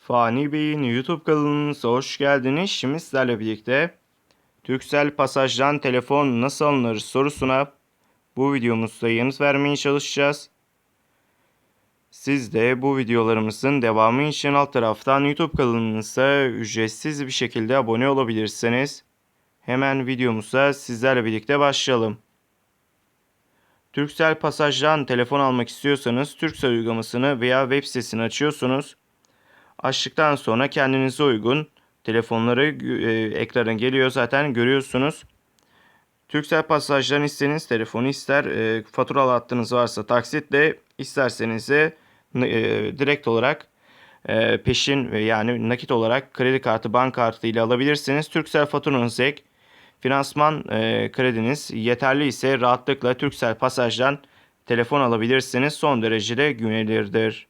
Fani Bey'in YouTube kanalınıza hoş geldiniz. Şimdi sizlerle birlikte Türksel Pasaj'dan telefon nasıl alınır sorusuna bu videomuzda yanıt vermeye çalışacağız. Siz de bu videolarımızın devamı için alt taraftan YouTube kanalımıza ücretsiz bir şekilde abone olabilirsiniz. Hemen videomuza sizlerle birlikte başlayalım. Türksel Pasaj'dan telefon almak istiyorsanız Türksel uygulamasını veya web sitesini açıyorsunuz. Açtıktan sonra kendinize uygun telefonları e, ekrana geliyor zaten görüyorsunuz. Türksel pasajdan istediğiniz telefonu ister e, faturalı hattınız varsa taksitle isterseniz de e, direkt olarak e, peşin ve yani nakit olarak kredi kartı bank kartı ile alabilirsiniz. Türksel faturanız ek finansman e, krediniz yeterli ise rahatlıkla Türksel pasajdan telefon alabilirsiniz. Son derece de güvenilirdir.